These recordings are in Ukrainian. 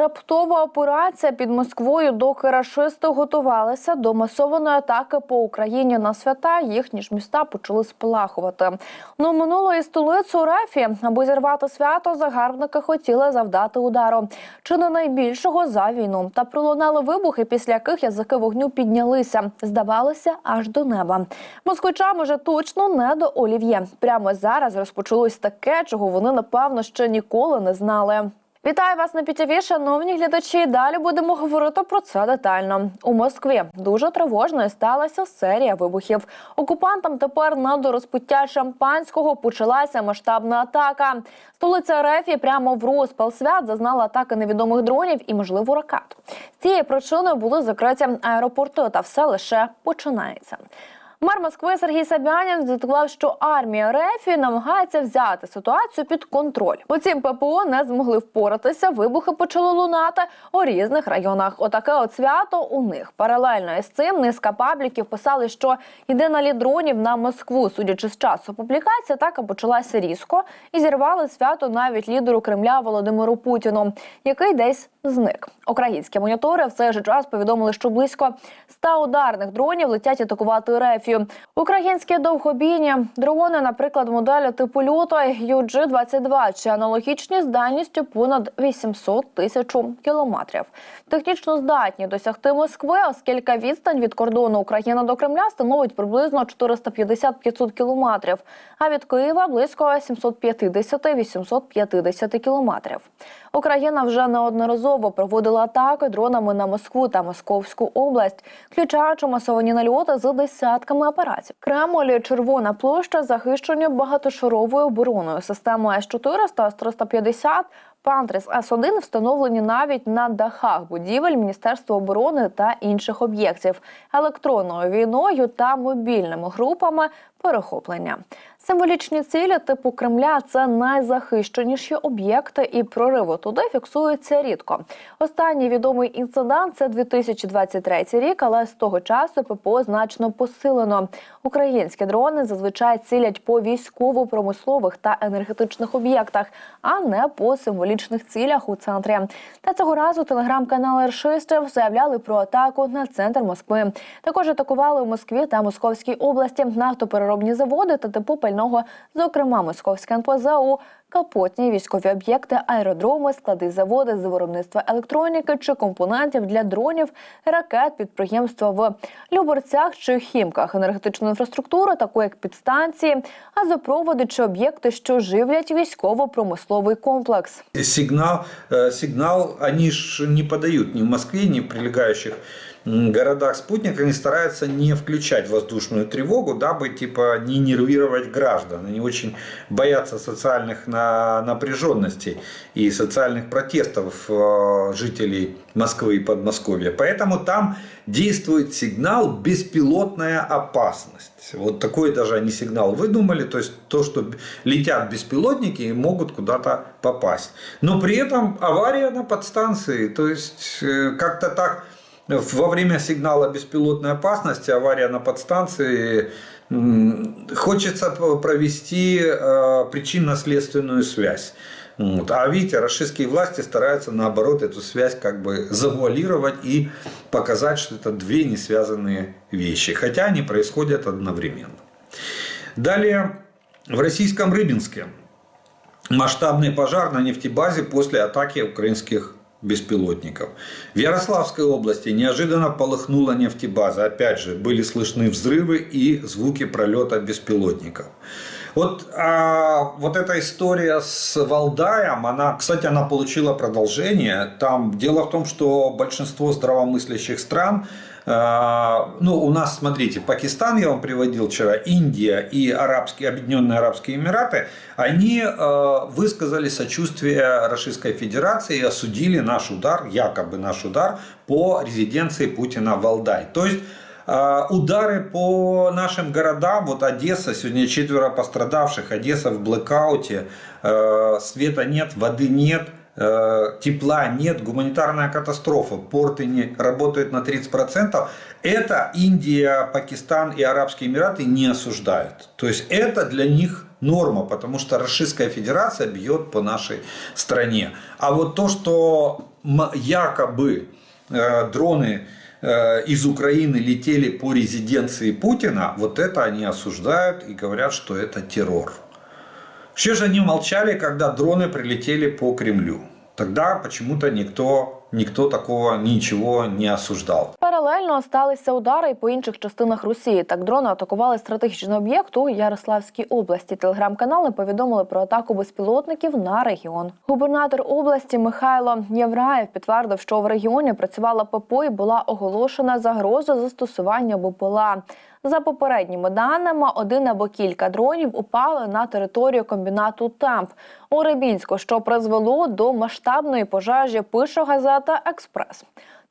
Раптова операція під Москвою, доки рашисти готувалися до масованої атаки по Україні на свята, їхні ж міста почали спалахувати. Ну минулої столицю Рефі, аби зірвати свято, загарбники хотіли завдати удару. Чи не найбільшого за війну? Та пролунали вибухи, після яких язики вогню піднялися, здавалося, аж до неба. Москвичам уже точно не до олів'є. Прямо зараз розпочалось таке, чого вони напевно ще ніколи не знали. Вітаю вас на пітяві, шановні глядачі. Далі будемо говорити про це детально. У Москві дуже тривожною сталася серія вибухів. Окупантам тепер на до розпиття шампанського почалася масштабна атака. Столиця Рефі прямо в розпал свят зазнала атаки невідомих дронів і, можливо, ракет. З цієї причини були закриті аеропорти, та все лише починається. Мер Москви Сергій Собянін звітував, що армія РФ намагається взяти ситуацію під контроль. Утім, ППО не змогли впоратися. Вибухи почали лунати у різних районах. Отаке от свято у них паралельно із цим низка пабліків писали, що йде наліт дронів на Москву. Судячи з часу публікація, атака почалася різко і зірвали свято навіть лідеру Кремля Володимиру Путіну, який десь зник. Українські монітори в цей же час повідомили, що близько 100 ударних дронів летять атакувати Рефію. Українські довгобійні дрони, наприклад, моделі типу Лютой UG-22, чи аналогічні з дальністю понад 800 тисяч кілометрів. Технічно здатні досягти Москви, оскільки відстань від кордону України до Кремля становить приблизно 450-500 кілометрів, а від Києва близько 750-850 кілометрів. Україна вже неодноразово проводила атаки дронами на Москву та Московську область, включаючи масовані нальоти з десятками апаратів. Кремль Червона площа захищені багатошаровою обороною. Системою С-400, С-350, Пантрис С-1 встановлені навіть на дахах будівель Міністерства оборони та інших об'єктів, електронною війною та мобільними групами перехоплення. Символічні цілі типу Кремля це найзахищеніші об'єкти, і прориви туди фіксуються рідко. Останній відомий інцидент це 2023 рік, але з того часу ППО значно посилено. Українські дрони зазвичай цілять по військово-промислових та енергетичних об'єктах, а не по символічних цілях у центрі. Та цього разу телеграм-канали Ршистів заявляли про атаку на центр Москви. Також атакували у Москві та Московській області нафтопереробні заводи та типу пального, зокрема Московське НПЗУ, капотні військові об'єкти, аеродроми, склади заводи з виробництва електроніки чи компонентів для дронів, ракет, підприємства в Люборцях чи Хімках, енергетичну інфраструктуру, таку як підстанції, газопроводи чи об'єкти, що живлять військово-промисловий комплекс. Сигнал, э, сигнал они ж не подают ни в Москве, ни в прилегающих м, городах спутник, они стараются не включать воздушную тревогу, дабы типа не нервировать граждан. Они очень боятся социальных на, напряженностей и социальных протестов э, жителей Москвы и Подмосковья. Поэтому там действует сигнал «беспилотная опасность». Вот такой даже они сигнал выдумали, то есть то, что летят беспилотники и могут куда-то попасть. Но при этом авария на подстанции, то есть э, как-то так во время сигнала беспилотной опасности, авария на подстанции, хочется провести э, причинно-следственную связь. Вот. А видите, российские власти стараются наоборот эту связь как бы завуалировать и показать, что это две не связанные вещи, хотя они происходят одновременно. Далее, в российском Рыбинске масштабный пожар на нефтебазе после атаки украинских беспилотников. В Ярославской области неожиданно полыхнула нефтебаза. Опять же, были слышны взрывы и звуки пролета беспилотников. Вот, а, вот эта история с Валдаем, она, кстати, она получила продолжение. Там дело в том, что большинство здравомыслящих стран ну, у нас, смотрите, Пакистан я вам приводил вчера, Индия и Арабские, Объединенные Арабские Эмираты, они э, высказали сочувствие Российской Федерации и осудили наш удар, якобы наш удар, по резиденции Путина в Валдай. То есть э, удары по нашим городам, вот Одесса, сегодня четверо пострадавших, Одесса в блэкауте, света нет, воды нет, тепла нет, гуманитарная катастрофа, порты не работают на 30%, это Индия, Пакистан и Арабские Эмираты не осуждают. То есть это для них норма, потому что Российская Федерация бьет по нашей стране. А вот то, что якобы э, дроны э, из Украины летели по резиденции Путина, вот это они осуждают и говорят, что это террор. Еще же они молчали, когда дроны прилетели по Кремлю. Тогда почему-то никто, никто такого ничего не осуждал. Паралельно сталися удари й по інших частинах Росії. Так дрони атакували стратегічний об'єкт у Ярославській області. Телеграм-канали повідомили про атаку безпілотників на регіон. Губернатор області Михайло Євраєв підтвердив, що в регіоні працювала ППО і була оголошена загроза застосування БПЛА. За попередніми даними, один або кілька дронів упали на територію комбінату Темп у Рибінську, що призвело до масштабної пожежі. Пише газета Експрес.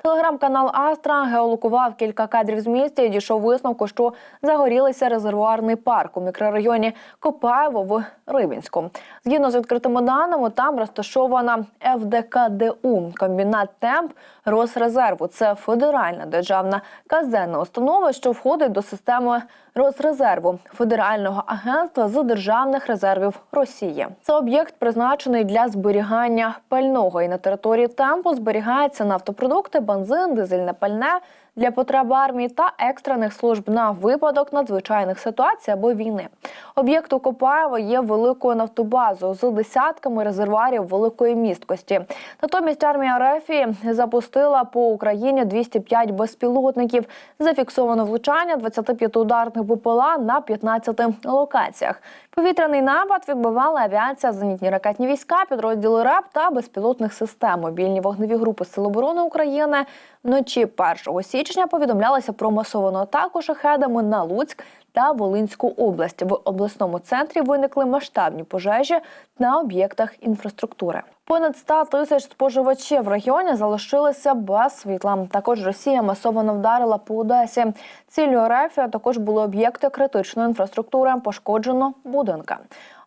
Телеграм-канал Астра геолокував кілька кадрів з місця і дійшов висновку, що загорілися резервуарний парк у мікрорайоні Копаєво в Рибінську. Згідно з відкритими даними, там розташована ФДКДУ комбінат темп Росрезерву. Це федеральна державна казенна установа, що входить до системи Росрезерву Федерального агентства з державних резервів Росії. Це об'єкт призначений для зберігання пального. І на території темпу зберігаються нафтопродукти, бензин, дизельне пальне для потреб армії та екстрених служб на випадок надзвичайних ситуацій або війни. Об'єкт у Копаєво є великою нафтобазою з десятками резервуарів великої місткості. Натомість армія Рефії запустила по Україні 205 безпілотників. Зафіксовано влучання 25 ударних БПЛА на 15 локаціях. Повітряний напад відбивала авіація, зенітні ракетні війська, підрозділи РЕП та безпілотних систем. Мобільні вогневі групи Сил оборони України вночі 1 січня повідомлялися про масовану атаку шахедами на Луцьк та Волинську область. В обласному центрі виникли масштабні пожежі на об'єктах інфраструктури. Понад 100 тисяч споживачів в регіоні залишилися без світла. Також Росія масово вдарила по Одесі. Ціллю РФ також були об'єкти критичної інфраструктури. Пошкоджено будинки.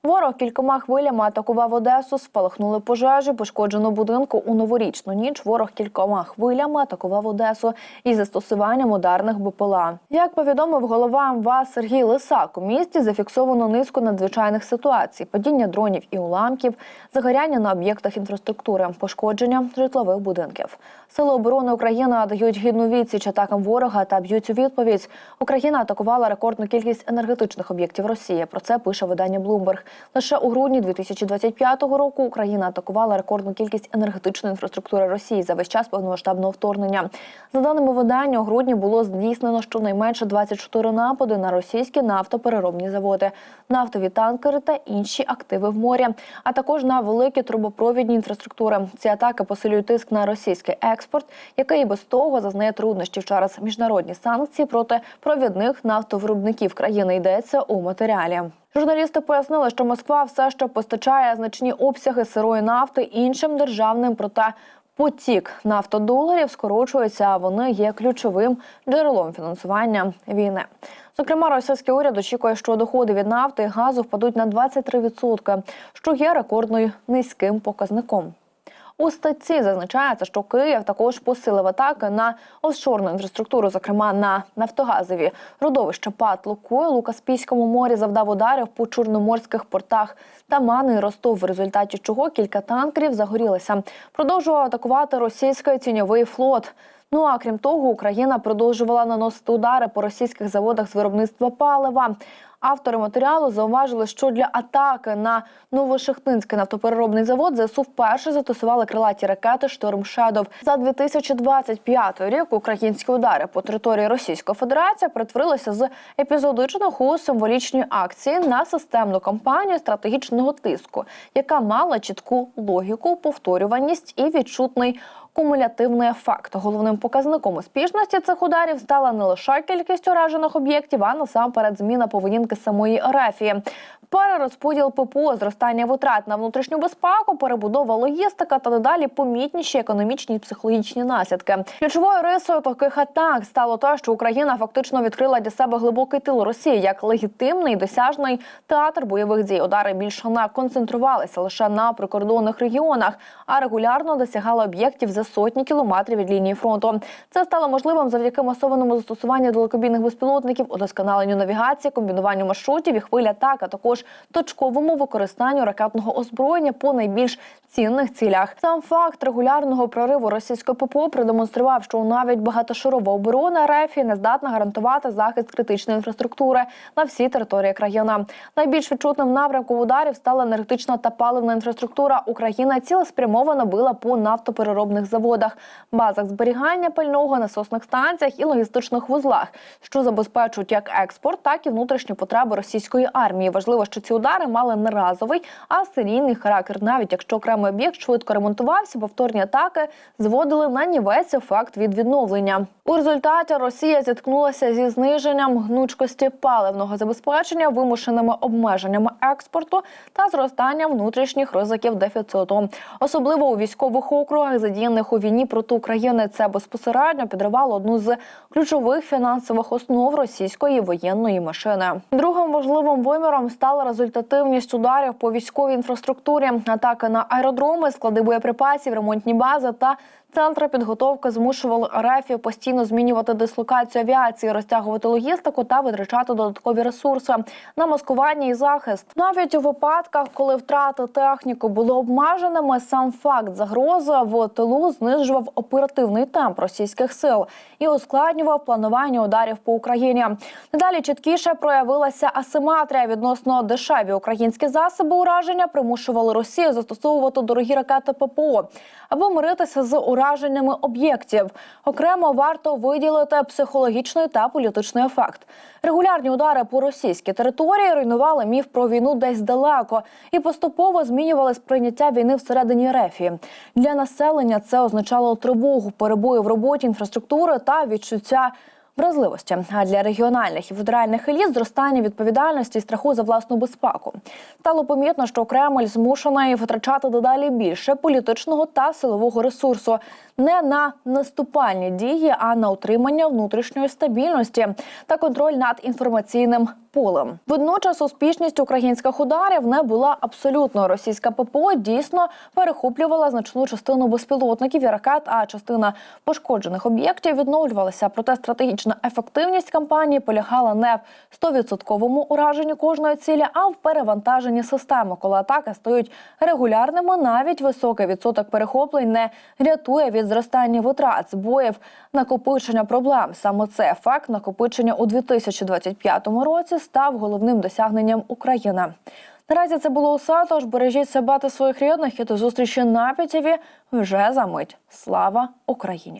Ворог кількома хвилями атакував Одесу, спалахнули пожежі, пошкоджено будинку у новорічну ніч. Ворог кількома хвилями атакував Одесу із застосуванням ударних БПЛА. Як повідомив голова МВА Сергій Лисак, у місті зафіксовано низку надзвичайних ситуацій: падіння дронів і уламків, загоряння на об'єктах інфраструктури, пошкодження житлових будинків. Сили оборони України дають гідну відсіч атакам ворога та б'ють у відповідь. Україна атакувала рекордну кількість енергетичних об'єктів Росії. Про це пише видання Bloomberg. Лише у грудні 2025 року Україна атакувала рекордну кількість енергетичної інфраструктури Росії за весь час повномасштабного вторгнення. За даними видання, у грудні було здійснено щонайменше 24 напади на російські нафтопереробні заводи, нафтові танкери та інші активи в морі, а також на великі трубопровідні інфраструктури. Ці атаки посилюють тиск на російський експорт, який і без того зазнає труднощів через міжнародні санкції проти провідних нафтовиробників країни. Йдеться у матеріалі. Журналісти пояснили, що Москва все ще постачає значні обсяги сирої нафти іншим державним, проте потік нафтодоларів скорочується, а вони є ключовим джерелом фінансування війни. Зокрема, російський уряд очікує, що доходи від нафти і газу впадуть на 23%, що є рекордно низьким показником. У статті зазначається, що Київ також посилив атаки на офшорну інфраструктуру, зокрема на нафтогазові родовища ПАТ «Лукойл» у Каспійському морі завдав ударів по чорноморських портах Тамани і Ростов, в результаті чого кілька танкерів загорілися. Продовжував атакувати російський тіньовий флот. Ну а крім того, Україна продовжувала наносити удари по російських заводах з виробництва палива. Автори матеріалу зауважили, що для атаки на Новошахтинський нафтопереробний завод ЗСУ вперше застосували крилаті ракети Шторм Шедов. За 2025 рік українські удари по території Російської Федерації перетворилися з епізодичних у символічні акції на системну кампанію стратегічного тиску, яка мала чітку логіку, повторюваність і відчутний кумулятивний ефект. Головним показником успішності цих ударів стала не лише кількість уражених об'єктів, а насамперед зміна поведінки самої Ерефії. Перерозподіл ППО, зростання витрат на внутрішню безпеку, перебудова логістика та дедалі помітніші економічні і психологічні наслідки. Ключовою рисою таких атак стало те, що Україна фактично відкрила для себе глибокий тил Росії як легітимний досяжний театр бойових дій. Удари більше не концентрувалися лише на прикордонних регіонах, а регулярно досягали об'єктів за сотні кілометрів від лінії фронту. Це стало можливим завдяки масованому застосуванню далекобійних безпілотників, удосконаленню навігації, комбінуванню маршрутів і хвиль атак, також ж точковому використанню ракетного озброєння по найбільш цінних цілях. Сам факт регулярного прориву російської ППО продемонстрував, що навіть багатошарова оборона РФ не здатна гарантувати захист критичної інфраструктури на всій території країни. Найбільш відчутним напрямком ударів стала енергетична та паливна інфраструктура. Україна цілеспрямовано била по нафтопереробних заводах, базах зберігання пального, насосних станціях і логістичних вузлах, що забезпечують як експорт, так і внутрішні потреби російської армії. Важливо, що ці удари мали не разовий, а серійний характер. Навіть якщо окремий об'єкт швидко ремонтувався, повторні атаки зводили на нівець ефект від відновлення. У результаті Росія зіткнулася зі зниженням гнучкості паливного забезпечення, вимушеними обмеженнями експорту та зростанням внутрішніх ризиків дефіциту, особливо у військових округах, задіяних у війні проти України. Це безпосередньо підривало одну з ключових фінансових основ російської воєнної машини. Другим важливим виміром стала результативність ударів по військовій інфраструктурі, атаки на аеродроми, склади боєприпасів, ремонтні бази та Центри підготовки змушували РФ постійно змінювати дислокацію авіації, розтягувати логістику та витрачати додаткові ресурси на маскування і захист. Навіть у випадках, коли втрати техніки були обмеженими, сам факт загрози в тилу знижував оперативний темп російських сил і ускладнював планування ударів по Україні. Надалі чіткіше проявилася асиметрія відносно дешеві українські засоби ураження примушували Росію застосовувати дорогі ракети ППО аби миритися з ураженнями об'єктів. Окремо варто виділити психологічний та політичний ефект. Регулярні удари по російській території руйнували міф про війну десь далеко і поступово змінювали сприйняття війни всередині рефі. Для населення це означало тривогу, перебої в роботі інфраструктури та відчуття. Вразливості, а для регіональних і федеральних еліт зростання відповідальності і страху за власну безпеку стало помітно, що Кремль змушений витрачати дедалі більше політичного та силового ресурсу не на наступальні дії, а на утримання внутрішньої стабільності та контроль над інформаційним полем. Водночас успішність українських ударів не була абсолютною. Російська ППО дійсно перехоплювала значну частину безпілотників і ракет, а частина пошкоджених об'єктів відновлювалася. Проте стратегічна ефективність кампанії полягала не в 100% ураженні кожної цілі, а в перевантаженні системи, коли атаки стають регулярними. Навіть високий відсоток перехоплень не рятує від зростання витрат, збоїв, накопичення проблем. Саме це ефект накопичення у 2025 році став головним досягненням України. Наразі це було усе. Тож бережіть себе та своїх рідних і до зустрічі на п'ятіві вже за мить. Слава Україні!